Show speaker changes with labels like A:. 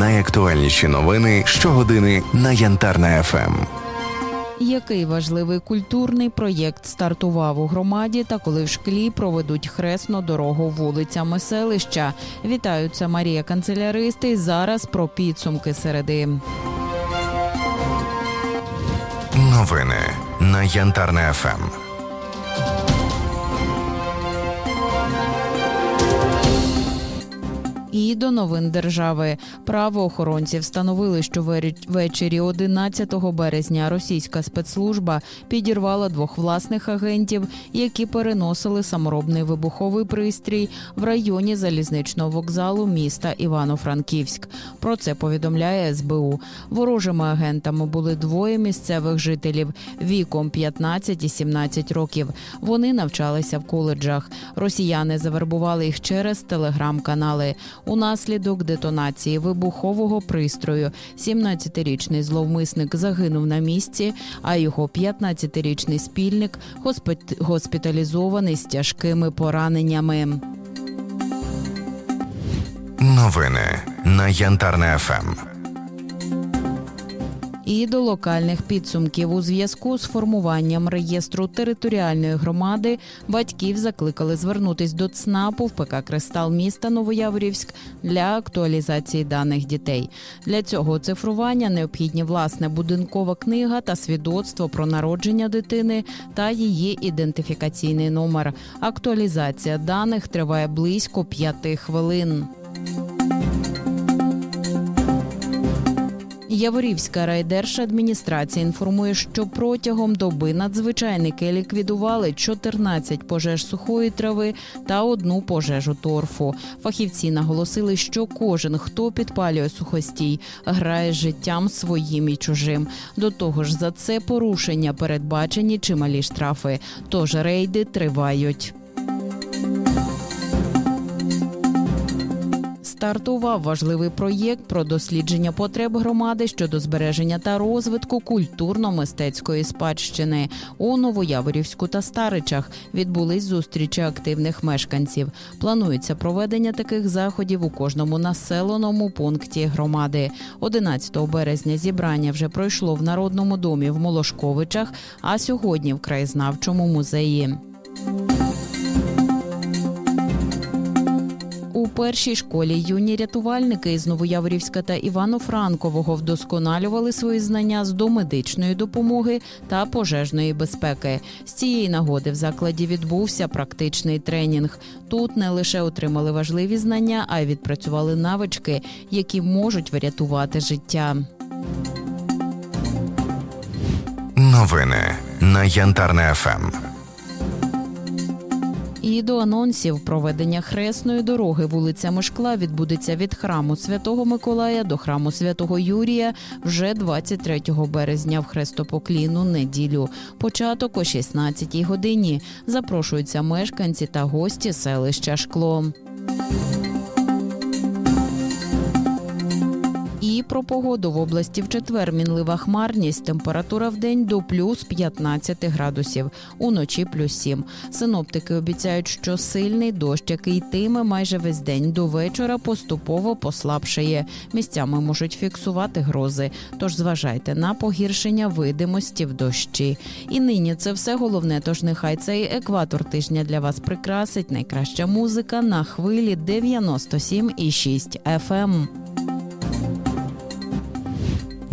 A: Найактуальніші новини щогодини на Янтарна ФМ.
B: Який важливий культурний проєкт стартував у громаді та коли в шклі проведуть хресну дорогу вулицями селища? Вітаються Марія Канцеляристи. Зараз про підсумки середи.
A: Новини на Янтарна ФМ.
B: І до новин держави правоохоронці встановили, що ввечері 11 березня російська спецслужба підірвала двох власних агентів, які переносили саморобний вибуховий пристрій в районі залізничного вокзалу міста Івано-Франківськ. Про це повідомляє СБУ. Ворожими агентами були двоє місцевих жителів віком 15 і 17 років. Вони навчалися в коледжах. Росіяни завербували їх через телеграм-канали. Унаслідок детонації вибухового пристрою 17-річний зловмисник загинув на місці, а його 15-річний спільник госпі- госпіталізований з тяжкими пораненнями.
A: Новини на Янтарне ФМ.
B: І до локальних підсумків у зв'язку з формуванням реєстру територіальної громади батьків закликали звернутись до ЦНАПу в ПК Кристал міста Новояворівськ для актуалізації даних дітей. Для цього оцифрування необхідні власне будинкова книга та свідоцтво про народження дитини та її ідентифікаційний номер. Актуалізація даних триває близько п'яти хвилин. Яворівська райдержадміністрація інформує, що протягом доби надзвичайники ліквідували 14 пожеж сухої трави та одну пожежу торфу. Фахівці наголосили, що кожен, хто підпалює сухостій, грає життям своїм і чужим. До того ж, за це порушення передбачені чималі штрафи. Тож рейди тривають. Стартував важливий проєкт про дослідження потреб громади щодо збереження та розвитку культурно-мистецької спадщини. У Новояворівську та Старичах відбулись зустрічі активних мешканців. Планується проведення таких заходів у кожному населеному пункті громади. 11 березня зібрання вже пройшло в Народному домі в Молошковичах, а сьогодні в краєзнавчому музеї. Першій школі юні рятувальники із Новояворівська та Івано-Франкового вдосконалювали свої знання з домедичної допомоги та пожежної безпеки. З цієї нагоди в закладі відбувся практичний тренінг. Тут не лише отримали важливі знання, а й відпрацювали навички, які можуть врятувати життя.
A: Новини на Янтарна ФМ.
B: І до анонсів проведення хресної дороги вулицями Шкла відбудеться від храму Святого Миколая до храму Святого Юрія вже 23 березня в Хрестопоклінну неділю. Початок о 16 годині. Запрошуються мешканці та гості селища Шкло. Про погоду в області в четвер мінлива хмарність. Температура в день до плюс 15 градусів, уночі плюс 7. Синоптики обіцяють, що сильний дощ, який йтиме майже весь день до вечора, поступово послабшає. Місцями можуть фіксувати грози. Тож зважайте на погіршення видимості в дощі. І нині це все головне. Тож нехай цей екватор тижня для вас прикрасить найкраща музика на хвилі 97,6 FM.